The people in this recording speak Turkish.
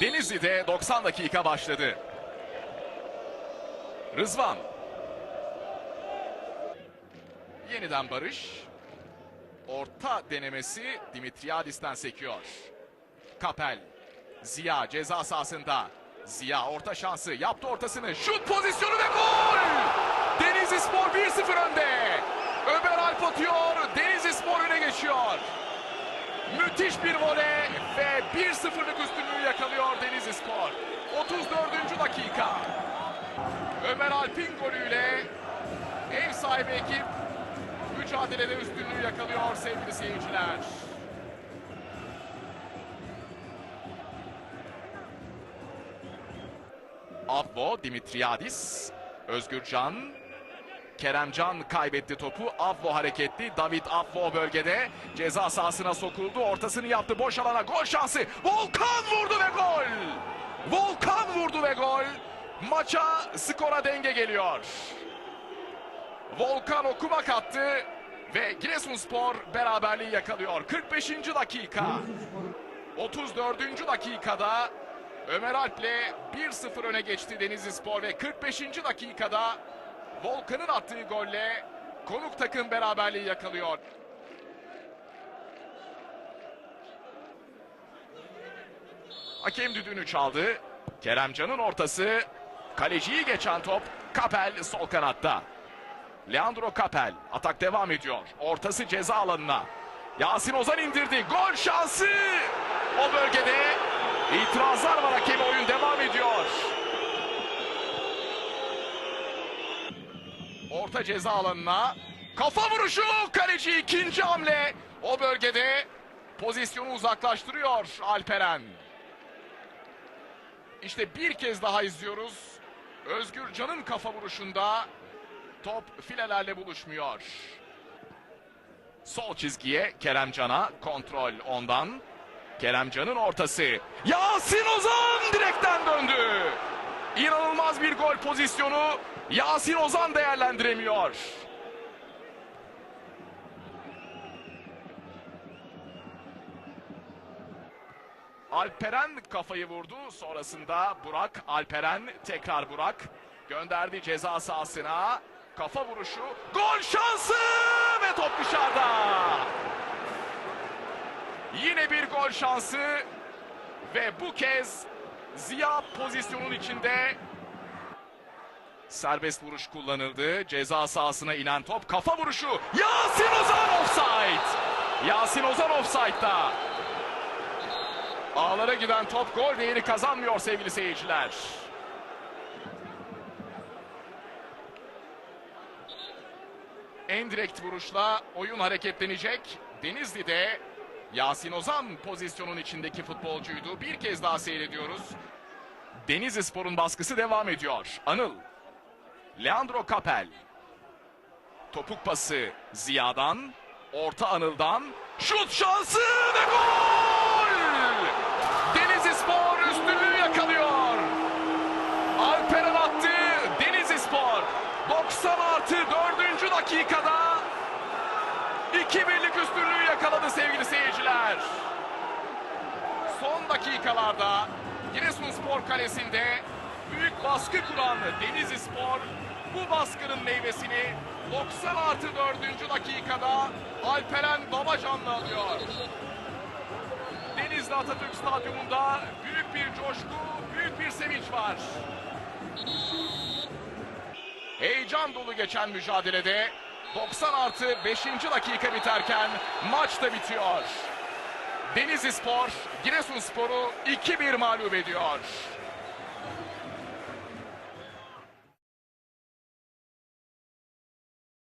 Denizli'de 90 dakika başladı. Rızvan. Yeniden Barış. Orta denemesi Dimitriadis'ten sekiyor. Kapel. Ziya ceza sahasında. Ziya orta şansı yaptı ortasını. Şut pozisyonu ve gol! Denizli Spor 1-0 önde. Ömer Alp atıyor. Denizli Spor öne geçiyor. Müthiş bir voley ve 1-0'lık üstünlüğü yakalıyor Denizli Spor. 34. dakika. Ömer Alp'in golüyle ev sahibi ekip mücadelede üstünlüğü yakalıyor sevgili seyirciler. Avvo Dimitriadis, Özgürcan, Keremcan kaybetti topu. Avvo hareketli. David Avvo bölgede. Ceza sahasına sokuldu. Ortasını yaptı. Boş alana gol şansı. Volkan vurdu ve gol. Volkan vurdu ve gol. Maça skora denge geliyor. Volkan okumak attı ve Giresunspor beraberliği yakalıyor. 45. dakika. 34. dakikada Ömer Alp'le 1-0 öne geçti Denizli Spor ve 45. dakikada Volkan'ın attığı golle konuk takım beraberliği yakalıyor. Hakem düdüğünü çaldı. Keremcan'ın ortası. Kaleciyi geçen top Kapel sol kanatta. Leandro Kapel atak devam ediyor. Ortası ceza alanına. Yasin Ozan indirdi. Gol şansı. O bölgede itirazlar var hakeme oyun devam ediyor. Orta ceza alanına. Kafa vuruşu. Kaleci ikinci hamle. O bölgede pozisyonu uzaklaştırıyor Alperen. İşte bir kez daha izliyoruz. Özgür Can'ın kafa vuruşunda top filelerle buluşmuyor. Sol çizgiye Keremcan'a kontrol ondan. Keremcan'ın ortası. Yasin Ozan direkten döndü. İnanılmaz bir gol pozisyonu. Yasin Ozan değerlendiremiyor. Alperen kafayı vurdu. Sonrasında Burak Alperen tekrar Burak gönderdi ceza sahasına. Kafa vuruşu. Gol şansı ve top dışarıda. Yine bir gol şansı ve bu kez Ziya pozisyonun içinde serbest vuruş kullanıldı. Ceza sahasına inen top kafa vuruşu. Yasin Ozan offside. Yasin Ozan offside'da. Ağlara giden top gol değeri kazanmıyor sevgili seyirciler. En direkt vuruşla oyun hareketlenecek. Denizli'de Yasin Ozan pozisyonun içindeki futbolcuydu. Bir kez daha seyrediyoruz. Denizli Spor'un baskısı devam ediyor. Anıl. Leandro Kapel. Topuk pası Ziya'dan. Orta Anıl'dan. Şut şansı ve gol! Denizli Spor üstünlüğü yakalıyor. Alperen attı. Denizli Spor 90 artı 4. dakikada 2-1'lik üstünlüğü yakaladı sevgili seyirciler. Son dakikalarda Giresunspor kalesinde büyük baskı kuran Denizli Spor bu baskının meyvesini 90 artı 4. dakikada Alperen Babacan'la alıyor. Denizli Atatürk Stadyumunda büyük bir coşku, büyük bir sevinç var. Heyecan dolu geçen mücadelede 90 artı 5. dakika biterken maç da bitiyor. Denizli Spor, Giresunspor'u 2-1 mağlup ediyor.